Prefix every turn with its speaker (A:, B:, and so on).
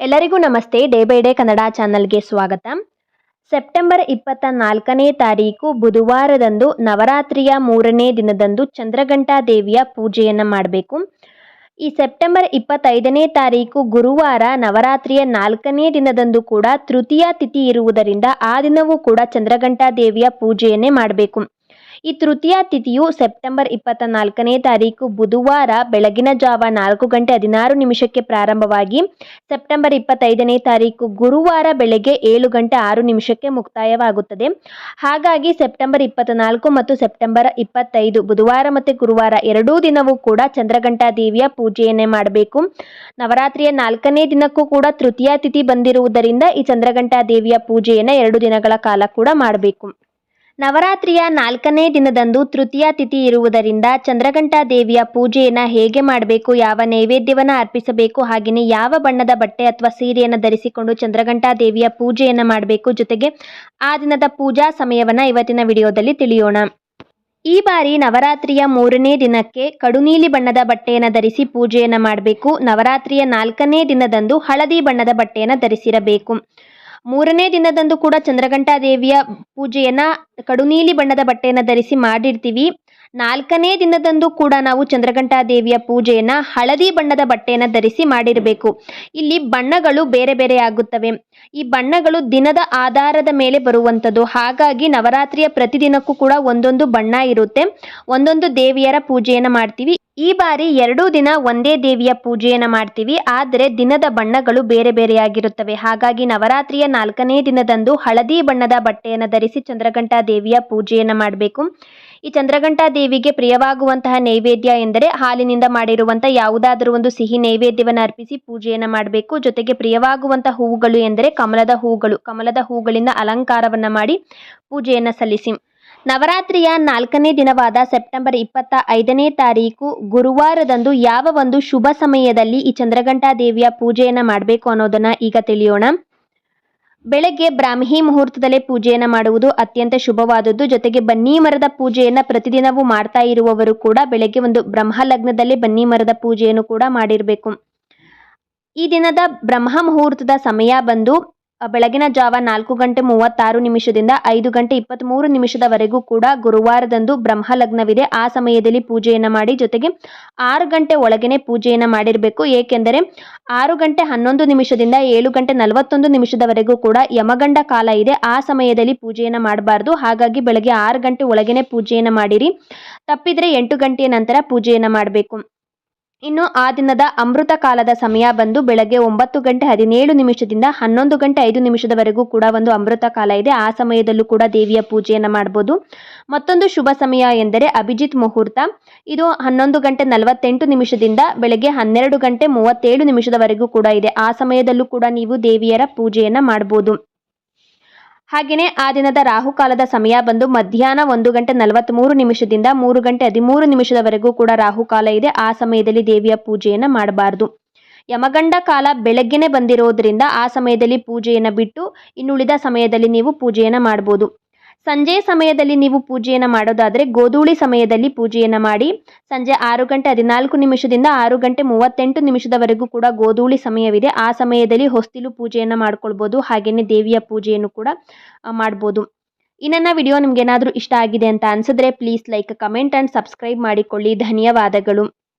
A: ಎಲ್ಲರಿಗೂ ನಮಸ್ತೆ. Day by day Kannada ಚಾನಲ್ಗೆ ಸ್ವಾಗತ. ಸೆಪ್ಟೆಂಬರ್ ಇಪ್ಪತ್ತ ನಾಲ್ಕನೇ ತಾರೀಕು ಬುಧವಾರದಂದು ನವರಾತ್ರಿಯ ಮೂರನೇ ದಿನದಂದು ಚಂದ್ರಘಂಟಾ ದೇವಿಯ ಪೂಜೆಯನ್ನು ಮಾಡಬೇಕು. ಈ ಸೆಪ್ಟೆಂಬರ್ ಇಪ್ಪತ್ತೈದನೇ ತಾರೀಕು ಗುರುವಾರ ನವರಾತ್ರಿಯ ನಾಲ್ಕನೇ ದಿನದಂದು ಕೂಡ ತೃತೀಯ ತಿಥಿ ಇರುವುದರಿಂದ ಆ ದಿನವೂ ಕೂಡ ಚಂದ್ರಘಂಟಾ ದೇವಿಯ ಪೂಜೆಯನ್ನೇ ಮಾಡಬೇಕು. ಈ ತೃತೀಯ ತಿಥಿಯು ಸೆಪ್ಟೆಂಬರ್ ಇಪ್ಪತ್ತ ನಾಲ್ಕನೇ ತಾರೀಕು ಬುಧವಾರ ಬೆಳಗಿನ ಜಾವ ನಾಲ್ಕು ಗಂಟೆ ಹದಿನಾರು ನಿಮಿಷಕ್ಕೆ ಪ್ರಾರಂಭವಾಗಿ ಸೆಪ್ಟೆಂಬರ್ ಇಪ್ಪತ್ತೈದನೇ ತಾರೀಕು ಗುರುವಾರ ಬೆಳಗ್ಗೆ ಏಳು ಗಂಟೆ ಆರು ನಿಮಿಷಕ್ಕೆ ಮುಕ್ತಾಯವಾಗುತ್ತದೆ. ಹಾಗಾಗಿ ಸೆಪ್ಟೆಂಬರ್ ಇಪ್ಪತ್ತ ನಾಲ್ಕು ಮತ್ತು ಸೆಪ್ಟೆಂಬರ್ ಇಪ್ಪತ್ತೈದು ಬುಧವಾರ ಮತ್ತು ಗುರುವಾರ ಎರಡೂ ದಿನವೂ ಕೂಡ ಚಂದ್ರಘಂಟಾ ದೇವಿಯ ಪೂಜೆಯನ್ನೇ ಮಾಡಬೇಕು. ನವರಾತ್ರಿಯ ನಾಲ್ಕನೇ ದಿನಕ್ಕೂ ಕೂಡ ತೃತೀಯ ತಿಥಿ ಬಂದಿರುವುದರಿಂದ ಈ ಚಂದ್ರಘಂಟಾ ದೇವಿಯ ಪೂಜೆಯನ್ನು ಎರಡು ದಿನಗಳ ಕಾಲ ಕೂಡ ಮಾಡಬೇಕು. ನವರಾತ್ರಿಯ ನಾಲ್ಕನೇ ದಿನದಂದು ತೃತೀಯ ತಿಥಿ ಇರುವುದರಿಂದ ಚಂದ್ರಘಂಟಾ ದೇವಿಯ ಪೂಜೆಯನ್ನು ಹೇಗೆ ಮಾಡಬೇಕು, ಯಾವ ನೈವೇದ್ಯವನ್ನು ಅರ್ಪಿಸಬೇಕು ಹಾಗೆಯೇ ಯಾವ ಬಣ್ಣದ ಬಟ್ಟೆ ಅಥವಾ ಸೀರೆಯನ್ನು ಧರಿಸಿಕೊಂಡು ಚಂದ್ರಘಂಟಾ ದೇವಿಯ ಪೂಜೆಯನ್ನು ಮಾಡಬೇಕು ಜೊತೆಗೆ ಆ ದಿನದ ಪೂಜಾ ಸಮಯವನ್ನು ಇವತ್ತಿನ ವಿಡಿಯೋದಲ್ಲಿ ತಿಳಿಯೋಣ. ಈ ಬಾರಿ ನವರಾತ್ರಿಯ ಮೂರನೇ ದಿನಕ್ಕೆ ಕಡುನೀಲಿ ಬಣ್ಣದ ಬಟ್ಟೆಯನ್ನು ಧರಿಸಿ ಪೂಜೆಯನ್ನು ಮಾಡಬೇಕು. ನವರಾತ್ರಿಯ ನಾಲ್ಕನೇ ದಿನದಂದು ಹಳದಿ ಬಣ್ಣದ ಬಟ್ಟೆಯನ್ನು ಧರಿಸಿರಬೇಕು. ಮೂರನೇ ದಿನದಂದು ಕೂಡ ಚಂದ್ರಘಂಟಾ ದೇವಿಯ ಪೂಜೆಯನ್ನ ಕಡುನೀಲಿ ಬಣ್ಣದ ಬಟ್ಟೆಯನ್ನು ಧರಿಸಿ ಮಾಡಿರ್ತೀವಿ. ನಾಲ್ಕನೇ ದಿನದಂದು ಕೂಡ ನಾವು ಚಂದ್ರಘಂಟಾ ದೇವಿಯ ಪೂಜೆಯನ್ನ ಹಳದಿ ಬಣ್ಣದ ಬಟ್ಟೆಯನ್ನು ಧರಿಸಿ ಮಾಡಿರಬೇಕು. ಇಲ್ಲಿ ಬಣ್ಣಗಳು ಬೇರೆ ಬೇರೆ ಆಗುತ್ತವೆ. ಈ ಬಣ್ಣಗಳು ದಿನದ ಆಧಾರದ ಮೇಲೆ ಬರುವಂಥದ್ದು ಹಾಗಾಗಿ ನವರಾತ್ರಿಯ ಪ್ರತಿದಿನಕ್ಕೂ ಕೂಡ ಒಂದೊಂದು ಬಣ್ಣ ಇರುತ್ತೆ. ಒಂದೊಂದು ದೇವಿಯರ ಪೂಜೆಯನ್ನು ಮಾಡ್ತೀವಿ. ಈ ಬಾರಿ ಎರಡೂ ದಿನ ಒಂದೇ ದೇವಿಯ ಪೂಜೆಯನ್ನು ಮಾಡ್ತೀವಿ, ಆದರೆ ದಿನದ ಬಣ್ಣಗಳು ಬೇರೆ ಬೇರೆಯಾಗಿರುತ್ತವೆ. ಹಾಗಾಗಿ ನವರಾತ್ರಿಯ ನಾಲ್ಕನೇ ದಿನದಂದು ಹಳದಿ ಬಣ್ಣದ ಬಟ್ಟೆಯನ್ನು ಧರಿಸಿ ಚಂದ್ರಘಂಟಾ ದೇವಿಯ ಪೂಜೆಯನ್ನು ಮಾಡಬೇಕು. ಈ ಚಂದ್ರಘಂಟಾ ದೇವಿಗೆ ಪ್ರಿಯವಾಗುವಂತಹ ನೈವೇದ್ಯ ಎಂದರೆ ಹಾಲಿನಿಂದ ಮಾಡಿರುವಂಥ ಯಾವುದಾದರೂ ಒಂದು ಸಿಹಿ ನೈವೇದ್ಯವನ್ನು ಅರ್ಪಿಸಿ ಪೂಜೆಯನ್ನು ಮಾಡಬೇಕು. ಜೊತೆಗೆ ಪ್ರಿಯವಾಗುವಂಥ ಹೂವುಗಳು ಎಂದರೆ ಕಮಲದ ಹೂವುಗಳು, ಕಮಲದ ಹೂಗಳಿಂದ ಅಲಂಕಾರವನ್ನು ಮಾಡಿ ಪೂಜೆಯನ್ನು ಸಲ್ಲಿಸಿ. ನವರಾತ್ರಿಯ ನಾಲ್ಕನೇ ದಿನವಾದ ಸೆಪ್ಟೆಂಬರ್ ಇಪ್ಪತ್ತ ಐದನೇ ತಾರೀಕು ಗುರುವಾರದಂದು ಯಾವ ಒಂದು ಶುಭ ಸಮಯದಲ್ಲಿ ಈ ಚಂದ್ರಘಂಟಾ ದೇವಿಯ ಪೂಜೆಯನ್ನು ಮಾಡಬೇಕು ಅನ್ನೋದನ್ನ ಈಗ ತಿಳಿಯೋಣ. ಬೆಳಗ್ಗೆ ಬ್ರಾಹ್ಮಿ ಮುಹೂರ್ತದಲ್ಲೇ ಪೂಜೆಯನ್ನು ಮಾಡುವುದು ಅತ್ಯಂತ ಶುಭವಾದದ್ದು. ಜೊತೆಗೆ ಬನ್ನಿ ಮರದ ಪೂಜೆಯನ್ನು ಪ್ರತಿದಿನವೂ ಮಾಡ್ತಾ ಇರುವವರು ಕೂಡ ಬೆಳಗ್ಗೆ ಒಂದು ಬ್ರಹ್ಮ ಲಗ್ನದಲ್ಲಿ ಬನ್ನಿ ಮರದ ಪೂಜೆಯನ್ನು ಕೂಡ ಮಾಡಿರಬೇಕು. ಈ ದಿನದ ಬ್ರಹ್ಮ ಮುಹೂರ್ತದ ಸಮಯ ಬಂದು ಬೆಳಗಿನ ಜಾವ ನಾಲ್ಕು ಗಂಟೆ ಮೂವತ್ತಾರು ನಿಮಿಷದಿಂದ ಐದು ಗಂಟೆ ಇಪ್ಪತ್ತ್ಮೂರು ನಿಮಿಷದವರೆಗೂ ಕೂಡ ಗುರುವಾರದಂದು ಬ್ರಹ್ಮ ಲಗ್ನವಿದೆ ಆ ಸಮಯದಲ್ಲಿ ಪೂಜೆಯನ್ನು ಮಾಡಿ ಜೊತೆಗೆ ಆರು ಗಂಟೆ ಒಳಗೇನೆ ಪೂಜೆಯನ್ನು ಮಾಡಿರಬೇಕು. ಏಕೆಂದರೆ ಆರು ಗಂಟೆ ಹನ್ನೊಂದು ನಿಮಿಷದಿಂದ ಏಳು ಗಂಟೆ ನಲವತ್ತೊಂದು ನಿಮಿಷದವರೆಗೂ ಕೂಡ ಯಮಗಂಡ ಕಾಲ ಇದೆ. ಆ ಸಮಯದಲ್ಲಿ ಪೂಜೆಯನ್ನು ಮಾಡಬಾರ್ದು. ಹಾಗಾಗಿ ಬೆಳಗ್ಗೆ ಆರು ಗಂಟೆ ಒಳಗೇನೆ ಪೂಜೆಯನ್ನು ಮಾಡಿರಿ. ತಪ್ಪಿದರೆ ಎಂಟು ಗಂಟೆಯ ನಂತರ ಪೂಜೆಯನ್ನು ಮಾಡಬೇಕು. ಇನ್ನು ಆ ದಿನದ ಅಮೃತ ಕಾಲದ ಸಮಯ ಬಂದು ಬೆಳಗ್ಗೆ ಒಂಬತ್ತು ಗಂಟೆ ಹದಿನೇಳು ನಿಮಿಷದಿಂದ ಹನ್ನೊಂದು ಗಂಟೆ ಐದು ನಿಮಿಷದವರೆಗೂ ಕೂಡ ಒಂದು ಅಮೃತ ಕಾಲ ಇದೆ. ಆ ಸಮಯದಲ್ಲೂ ಕೂಡ ದೇವಿಯ ಪೂಜೆಯನ್ನು ಮಾಡ್ಬೋದು. ಮತ್ತೊಂದು ಶುಭ ಸಮಯ ಎಂದರೆ ಅಭಿಜಿತ್ ಮುಹೂರ್ತ. ಇದು ಹನ್ನೊಂದು ಗಂಟೆ ನಲವತ್ತೆಂಟು ನಿಮಿಷದಿಂದ ಬೆಳಗ್ಗೆ ಹನ್ನೆರಡು ಗಂಟೆ ಮೂವತ್ತೇಳು ನಿಮಿಷದವರೆಗೂ ಕೂಡ ಇದೆ. ಆ ಸಮಯದಲ್ಲೂ ಕೂಡ ನೀವು ದೇವಿಯರ ಪೂಜೆಯನ್ನು ಮಾಡ್ಬೋದು. ಹಾಗೆಯೇ ಆ ದಿನದ ರಾಹುಕಾಲದ ಸಮಯ ಬಂದು ಮಧ್ಯಾಹ್ನ ಒಂದು ಗಂಟೆ ನಲವತ್ತ್ಮೂರು ನಿಮಿಷದಿಂದ ಮೂರು ಗಂಟೆ ಹದಿಮೂರು ನಿಮಿಷದವರೆಗೂ ಕೂಡ ರಾಹುಕಾಲ ಇದೆ. ಆ ಸಮಯದಲ್ಲಿ ದೇವಿಯ ಪೂಜೆಯನ್ನು ಮಾಡಬಾರ್ದು. ಯಮಗಂಡ ಕಾಲ ಬೆಳಗ್ಗೆನೆ ಬಂದಿರೋದ್ರಿಂದ ಆ ಸಮಯದಲ್ಲಿ ಪೂಜೆಯನ್ನು ಬಿಟ್ಟು ಇನ್ನುಳಿದ ಸಮಯದಲ್ಲಿ ನೀವು ಪೂಜೆಯನ್ನು ಮಾಡ್ಬೋದು. ಸಂಜೆ ಸಮಯದಲ್ಲಿ ನೀವು ಪೂಜೆಯನ್ನು ಮಾಡೋದಾದರೆ ಗೋಧೂಳಿ ಸಮಯದಲ್ಲಿ ಪೂಜೆಯನ್ನು ಮಾಡಿ, ಸಂಜೆ ಆರು ಗಂಟೆ ಹದಿನಾಲ್ಕು ನಿಮಿಷದಿಂದ ಆರು ಗಂಟೆ ಮೂವತ್ತೆಂಟು ನಿಮಿಷದವರೆಗೂ ಕೂಡ ಗೋಧೂಳಿ ಸಮಯವಿದೆ. ಆ ಸಮಯದಲ್ಲಿ ಹೊಸ್ತಿಲು ಪೂಜೆಯನ್ನು ಮಾಡ್ಕೊಳ್ಬೋದು ಹಾಗೆಯೇ ದೇವಿಯ ಪೂಜೆಯನ್ನು ಕೂಡ ಮಾಡ್ಬೋದು. ಈ ವಿಡಿಯೋ ನಿಮ್ಗೆ ಏನಾದರೂ ಇಷ್ಟ ಆಗಿದೆ ಅಂತ ಅನ್ಸಿದ್ರೆ please like comment and subscribe ಮಾಡಿಕೊಳ್ಳಿ. ಧನ್ಯವಾದಗಳು.